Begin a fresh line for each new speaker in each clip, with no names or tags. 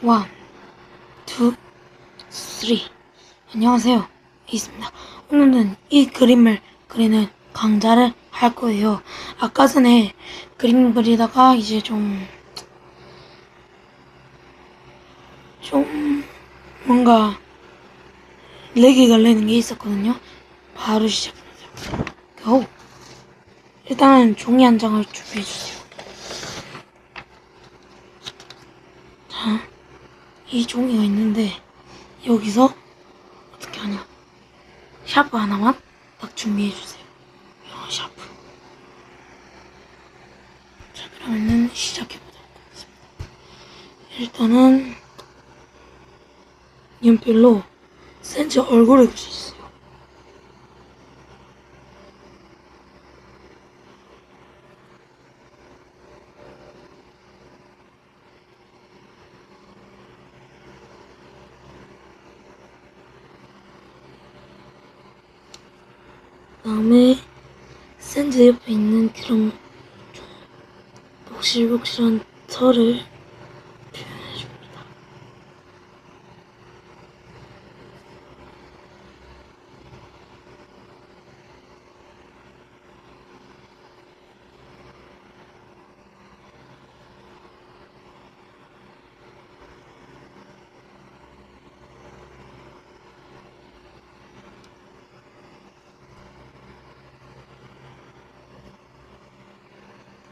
원, 투, 쓰리. 안녕하세요. 이있습니다. 오늘은 이 그림을 그리는 강좌를 할 거예요. 아까 전에 그림 그리다가 이제 좀, 좀, 뭔가, 렉이 걸리는 게 있었거든요. 바로 시작합니다. 고! 일단은 종이 한 장을 준비해주세요. 자, 이 종이가 있는데 여기서 어떻게 하냐? 샤프 하나만 딱 준비해 주세요. 이런 샤프. 자 그러면은 시작해 보도록 하겠습니다. 일단은 연필로 센즈 얼굴을 그려주세요 그 다음에 샌드 옆에 있는 그런 좀 복실복실한 털을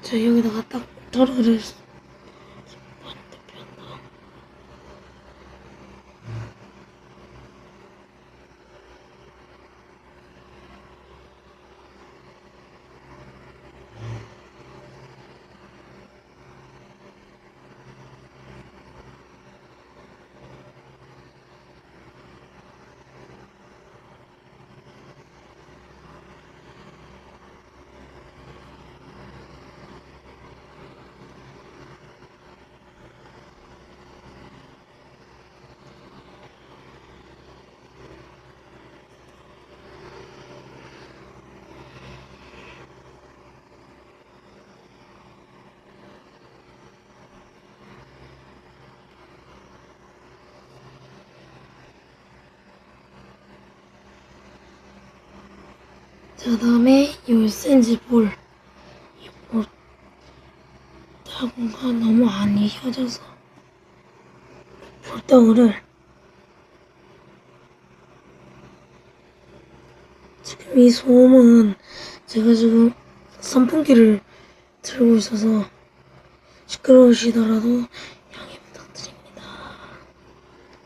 자 여기다가 딱반 그 다음에 요 샌즈 볼. 이볼 타구가 너무 안 이어져서 볼덩이를 지금 이 소음은 제가 지금 선풍기를 들고 있어서 시끄러우시더라도 양해 부탁드립니다.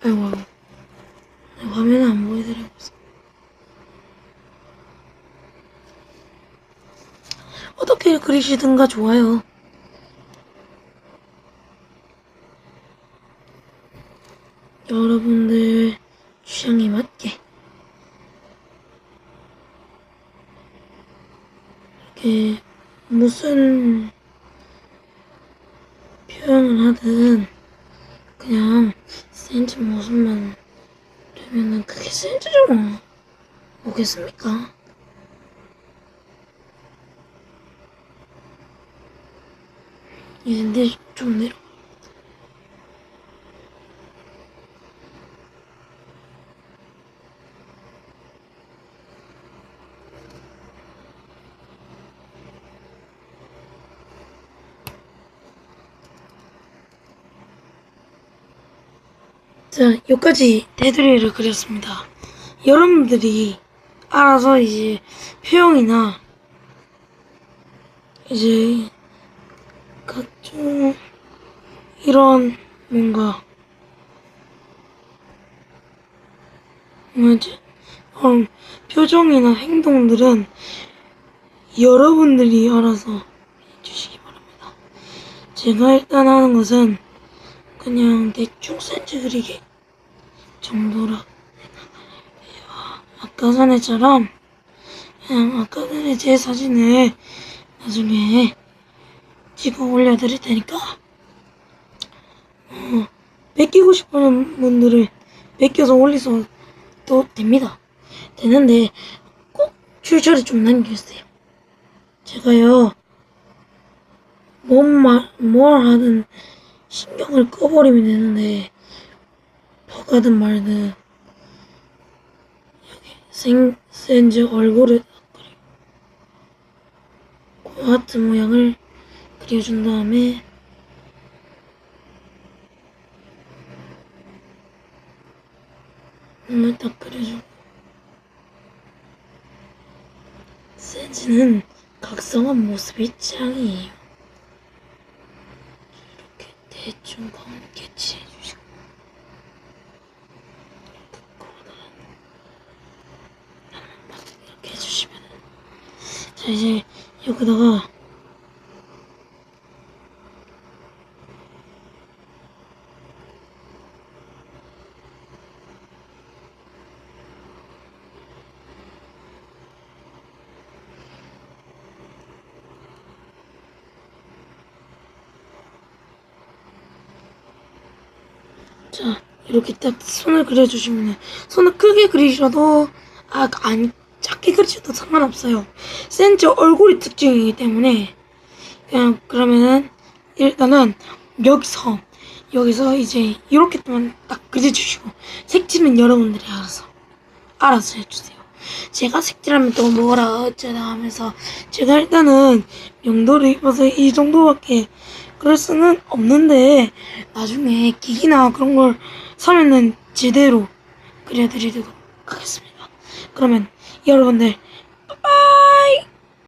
아이고, 아이고. 화면 안 보여드리고 있어. 어떻게 그리시든가 좋아요. 여러분들 취향에 맞게 이렇게 무슨 표현을 하든 그냥 센즈 모습만 되면은 그게 센즈죠 뭐. 뭐겠습니까? 예, 근데 좀 내려. 자, 여기까지 테두리를 그렸습니다. 여러분들이 알아서 이제 표형이나 이제 각종 이런 뭔가 뭐지? 그런 표정이나 행동들은 여러분들이 알아서 해주시기 바랍니다. 제가 일단 하는 것은 그냥 대충 센즈 그리기 정도라. 아까 전에처럼 그냥 아까 전에 제 사진을 나중에 찍어 올려드릴 테니까 어, 뺏기고 싶은 분들은 뺏겨서 올리셔도 됩니다. 되는데 꼭 출처를 좀 남겨주세요. 제가요 뭔 말, 뭘 하든 신경을 꺼버리면 되는데 버가든 말든 여기 생, 센즈 얼굴을 딱 그리고 그 하트 모양을 그려준 다음에 눈을 딱 그려주고 센즈는 각성한 모습이 짱이에요. 이렇게 대충 검게 칠해주시고 이렇게 해주시면은 자 이제 여기다가 자 이렇게 딱 손을 그려주시면 손을 크게 그리셔도 아 아니 작게 그리셔도 상관없어요. 센즈 얼굴이 특징이기 때문에 그냥 그러면은 일단은 여기서 여기서 이제 이렇게만 딱 그려주시고 색칠은 여러분들이 알아서 알아서 해주세요. 제가 색칠하면 또 뭐라 어쩌다 하면서 제가 일단은 명도를 입어서 이 정도밖에 그럴 수는 없는데 나중에 기기나 그런 걸 사면은 제대로 그려드리도록 하겠습니다. 그러면 여러분들 빠이빠이